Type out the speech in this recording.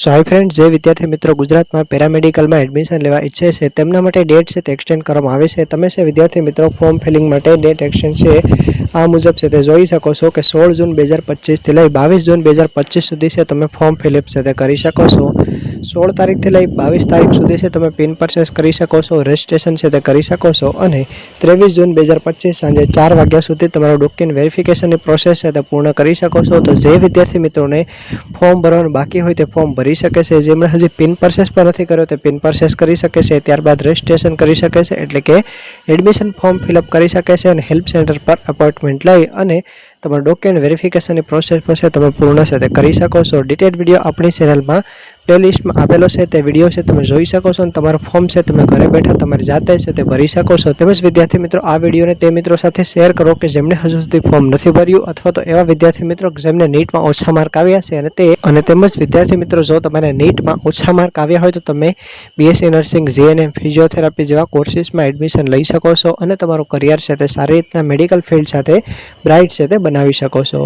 સો high friend જે વિદ્યાર્થી મિત્રો ગુજરાતમાં પેરામેડિકલમાં એડમિશન લેવા ઈચ્છે છે, તેમના માટે ડેટ છે તે એક્સટેન્ડ કરવામાં આવે છે. તમે છે વિદ્યાર્થી મિત્રો ફોર્મ ફિલિંગ માટે ડેટ એક્સટેન્ડ છે, આ મુજબ છે તે જોઈ શકો છો કે સોળ જૂન બે હજાર પચીસથી લઈ બાવીસ જૂન બે હજાર પચીસ સુધી છે તમે ફોર્મ ફિલઅપ છે તે કરી શકો છો. સોળ તારીખથી લઈ બાવીસ તારીખ સુધી છે. તમે પિન પરચેસ કરી શકો છો રજિસ્ટ્રેશન છે તે કરી શકો છો અને ત્રેવીસ જૂન બે હજાર પચીસ સાંજે ચાર વાગ્યા સુધી તમારું ડોક્યુમેન્ટ વેરિફિકેશનની પ્રોસેસ છે તે પૂર્ણ કરી શકો છો. તો જે વિદ્યાર્થી મિત્રોને ફોર્મ ભરવાનું બાકી હોય તે ફોર્મ ભરી શકે છે. જેમણે હજી પિન પરચેસ પણ નથી કર્યો તે પિન પરચેસ કરી શકે છે. ત્યારબાદ રજિસ્ટ્રેશન કરી શકે છે. એટલે કે એડમિશન ફોર્મ ફિલઅપ કરી શકે છે અને હેલ્પ સેન્ટર પર અપોઇન્ટમેન્ટ લઈ અને તમારું ડોક્યુમેન્ટ વેરિફિકેશનની પ્રોસેસ પર છે તમે પૂર્ણ છે તે કરી શકો છો. ડિટેલ વીડિયો આપણી ચેનલમાં પ્લેલિસ્ટમાં આપેલો છે, તે વીડિયો છે, તમે જોઈ શકો છો અને તમારું ફોર્મ છે, તમે ઘરે બેઠા તમારી જાતે છે તે ભરી શકો છો. તેમજ વિદ્યાર્થી મિત્રો, આ વિડીયોને તે મિત્રો સાથે શેર કરો કે જેમણે હજુ સુધી ફોર્મ નથી ભર્યું અથવા તો એવા વિદ્યાર્થી મિત્રો જેમને નીટમાં ઓછા માર્ક આવ્યા છે અને તે અને તેમજ વિદ્યાર્થી મિત્રો, જો તમારે નીટમાં ઓછા માર્ક આવ્યા હોય તો તમે બીએસસી નર્સિંગ જીએનએમ ફિઝિયોથેરાપી જેવા કોર્સીસમાં એડમિશન લઈ શકો છો અને તમારું કરિયર છે તે સારી રીતના મેડિકલ ફિલ્ડ સાથે બ્રાઇટ છે તે બનાવી શકો છો.